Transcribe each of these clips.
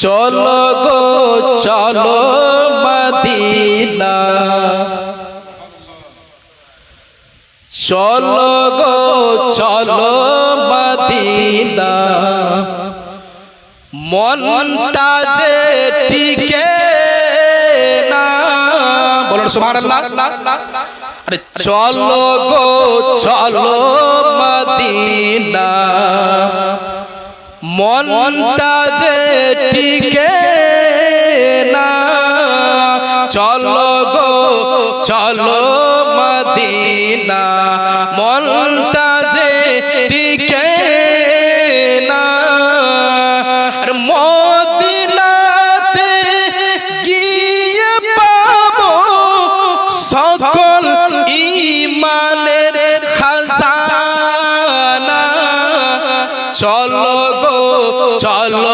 চলো গো চলো মদিনা। চলো গো চলো মদিনা। মনটা যে টিকে না। বলুন সুবহানাল্লাহ। আরে চলো গো চলো মদিনা। মনটা যে টিকে না, চলো গো, চলো মদিনা। মনটা যে টিকে না, আর মদিনাতে গিয়ে পাবো সকল ইমানের খাজানা। চলো চলো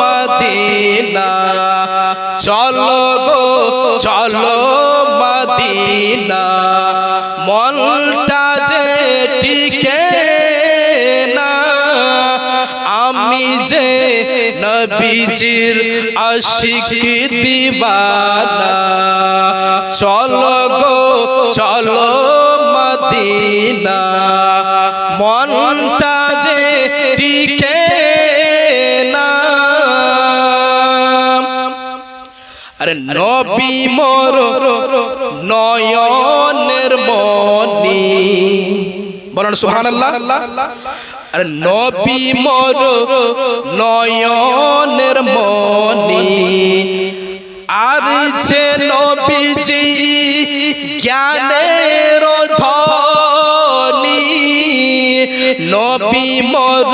মদিনা, চলো গো, চলো মদিনা। মনটা যে টিকে না, আমি যে নবীজির আশিক দিবানা। চলো গো, চলো মদিনা, মনটা যে টিকে আরে নবী মোর নয়নের মনি। বলেন সুবহানাল্লাহ। আরে নবী মোর নয়নের মনি। আর যে নবীজি জ্ঞানের ধনি নবী মোর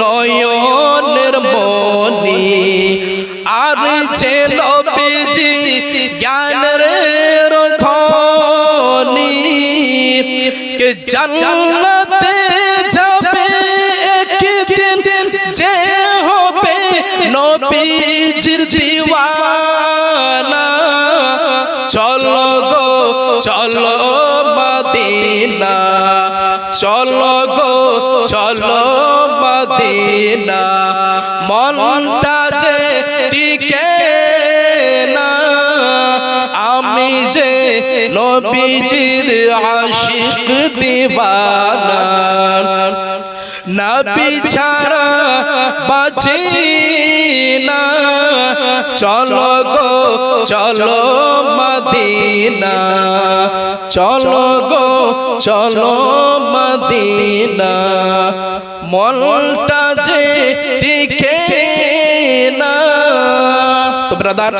নয়নের মনি। জান্নাতে যাবে একদিন যে হবে নবীজির দিওয়ানা। চলো গো, চলো মদিনা। চলো গো, চলো মদিনা। মনটা নবীজির আশিক দিবানা নবী ছাড়া বাঁচি না। চলো গো, চলো মদিনা। চলো গো, চলো মদিনা। মনটা যে টিকে না। তো ব্রাদার